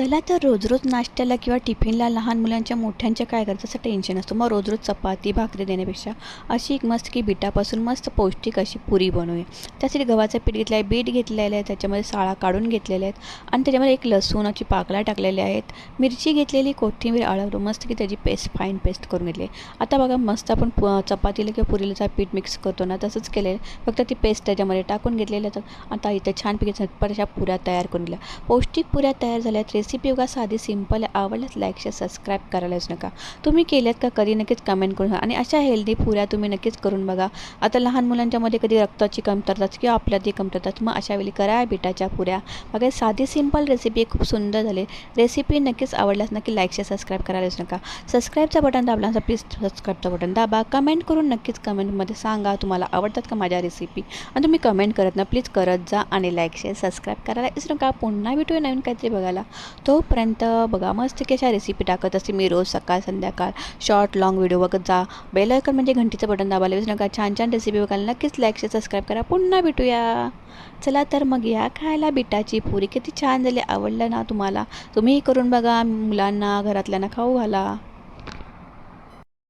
चला तर रोज रोज नाश्त्याला किंवा टिफिनला लहान मुलांच्या मोठ्यांच्या काय करायचं असं टेन्शन असतं मग रोज रोज चपाती भाकरी देण्यापेक्षा अशी एक मस्त की बिटापासून मस्त पौष्टिक अशी पुरी बनवूया. त्यासाठी गव्हाचं पीठ घेतलं आहे बीट घेतलेलं आहे त्याच्यामध्ये साळा काढून घेतलेल्या आहेत आणि त्याच्यामध्ये एक लसूणाची पाकळ्या टाकलेल्या आहेत. मिरची घेतलेली कोथिंबीर आळवलं मस्त की त्याची पेस्ट फाईन पेस्ट करून घेतली आता बघा मस्त आपण पु चपातीला किंवा पुरीला पीठ मिक्स करतो ना तसंच केलेलं आहे. फक्त ती पेस्ट त्याच्यामध्ये टाकून घेतलेलं आहे तर आता इथे छानपैकी झटपट अशा पुऱ्या तयार करून दिल्या पौष्टिक पुऱ्या तयार झाल्यात रेसिपी बघा साधी सिंपल आहे आवडल्यास लाईक शेअर सबस्क्राईब करायलाच नका. तुम्ही केल्यात का कधी नक्कीच कमेंट करून आणि अशा हेल्दी पुऱ्या तुम्ही नक्कीच करून बघा. आता लहान मुलांच्यामध्ये कधी रक्ताची कमतरता किंवा आपल्यातही कमतरतात मग अशा वेळी करा बिटाच्या पुऱ्या. बघा साधी सिंपल रेसिपी खूप सुंदर झाली. रेसिपी नक्कीच आवडल्यास नक्की लाईक शेअर सबस्क्राईब करायलाच नका. सबस्क्राईबचं बटन दाबला प्लीज सबस्क्राईबचं बटन दाबा. कमेंट करून नक्कीच कमेंटमध्ये सांगा तुम्हाला आवडतात का माझ्या रेसिपी आणि तुम्ही कमेंट करत ना प्लीज करत जा आणि लाईक शेअर सबस्क्राईब करायला विसरू नका. पुन्हा भेटूया नवीन काहीतरी बघायला. तोपर्यंत बघा मस्त की अशा रेसिपी टाकत असते मी रोज सकाळ संध्याकाळ. शॉर्ट लॉंग व्हिडिओ बघत जा. बेलायकन म्हणजे घंटीचं बटन दाबायला विसरू नका. छान छान रेसिपी बघायला नक्कीच लाईक शेअर सबस्क्राईब करा. पुन्हा भेटूया. चला तर मग या खायला बिटाची पुरी. किती छान झाली. आवडलं ना तुम्हाला. तुम्हीही करून बघा. मुलांना घरातल्यांना खाऊ घाला.